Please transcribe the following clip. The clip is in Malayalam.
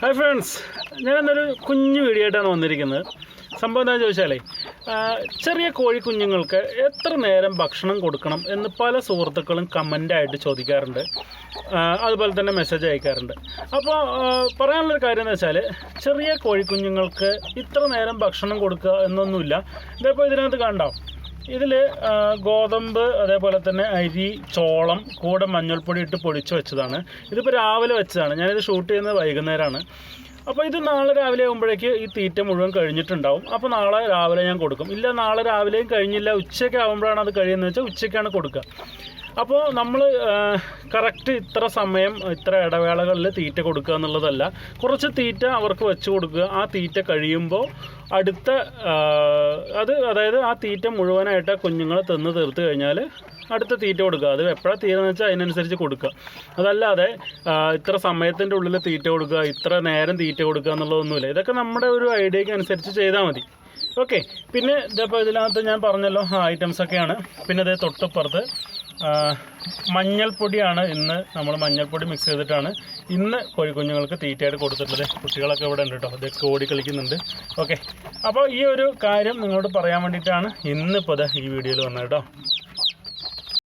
ഹായ് ഫ്രണ്ട്സ് ഞാൻ എന്നൊരു കുഞ്ഞു വീഡിയോ ആയിട്ടാണ് വന്നിരിക്കുന്നത്. സംഭവം എന്താണെന്ന് ചോദിച്ചാലേ ചെറിയ കോഴി കുഞ്ഞുങ്ങൾക്ക് എത്ര നേരം ഭക്ഷണം കൊടുക്കണം എന്ന് പല സുഹൃത്തുക്കളും കമന്റായിട്ട് ചോദിക്കാറുണ്ട്. അതുപോലെ തന്നെ മെസ്സേജ് അയക്കാറുണ്ട്. അപ്പോൾ പറയാനുള്ളൊരു കാര്യം എന്ന് വെച്ചാൽ ചെറിയ കോഴിക്കുഞ്ഞുങ്ങൾക്ക് ഇത്ര നേരം ഭക്ഷണം കൊടുക്കുക എന്നൊന്നുമില്ല. ഇതിപ്പോൾ ഇതിനകത്ത് കണ്ടോ? ഇതിൽ ഗോതമ്പ് അതേപോലെ തന്നെ അരി ചോളം കൂടെ മഞ്ഞൾപ്പൊടി ഇട്ട് പൊടിച്ച് വെച്ചതാണ്. ഇതിപ്പോൾ രാവിലെ വെച്ചതാണ്. ഞാനിത് ഷൂട്ട് ചെയ്യുന്നത് വൈകുന്നേരമാണ് അപ്പോൾ ഇത് നാളെ രാവിലെ ആകുമ്പോഴേക്ക് ഈ തീറ്റ മുഴുവൻ കഴിഞ്ഞിട്ടുണ്ടാവും. അപ്പോൾ നാളെ രാവിലെ ഞാൻ കൊടുക്കും. ഇല്ല നാളെ രാവിലെയും കഴിഞ്ഞില്ല. ഉച്ചയ്ക്ക് ആകുമ്പോഴാണ് അത് കഴിയുന്നത് വെച്ചാൽ ഉച്ചയ്ക്കാണ് കൊടുക്കുക. അപ്പോൾ നമ്മൾ കറക്റ്റ് ഇത്ര സമയം ഇത്ര ഇടവേളകളിൽ തീറ്റ കൊടുക്കുക എന്നുള്ളതല്ല. കുറച്ച് തീറ്റ അവർക്ക് വെച്ച് കൊടുക്കുക. ആ തീറ്റ കഴിയുമ്പോൾ അടുത്ത അത് അതായത് ആ തീറ്റ മുഴുവനായിട്ട് കുഞ്ഞുങ്ങളെ തിന്ന് തീർത്ത് കഴിഞ്ഞാൽ അടുത്ത തീറ്റ കൊടുക്കുക. അത് എപ്പോഴാണ് തീരുന്നത് വെച്ചാൽ അതിനനുസരിച്ച് കൊടുക്കുക. അതല്ലാതെ ഇത്ര സമയത്തിന്റെ ഉള്ളിൽ തീറ്റ കൊടുക്കുക ഇത്ര നേരം തീറ്റ കൊടുക്കുക എന്നുള്ളതൊന്നുമില്ല. ഇതൊക്കെ നമ്മുടെ ഒരു ഐഡിയക്ക് അനുസരിച്ച് ചെയ്താൽ മതി. ഓക്കെ. പിന്നെ ഇതിപ്പോൾ ഇതിനകത്ത് ഞാൻ പറഞ്ഞല്ലോ ഐറ്റംസ് ഒക്കെയാണ് പിന്നെ അതേ തൊട്ടുപ്പുറത്ത് മഞ്ഞൾപ്പൊടിയാണ് ഇന്ന് നമ്മൾ മഞ്ഞൾപ്പൊടി മിക്സ് ചെയ്തിട്ടാണ്. ഇന്ന് കോഴിക്കുഞ്ഞുങ്ങൾക്ക് തീറ്റയായിട്ട് കൊടുത്തിട്ടുള്ളത്. കുട്ടികളൊക്കെ ഇവിടെ ഉണ്ട് കേട്ടോ. ഇതൊക്കെ ഓടി കളിക്കുന്നുണ്ട്. ഓക്കെ അപ്പോൾ ഈ ഒരു കാര്യം നിങ്ങളോട് പറയാൻ വേണ്ടിയിട്ടാണ് ഇന്നിപ്പോൾ ഈ വീഡിയോയിൽ വന്നത് കേട്ടോ.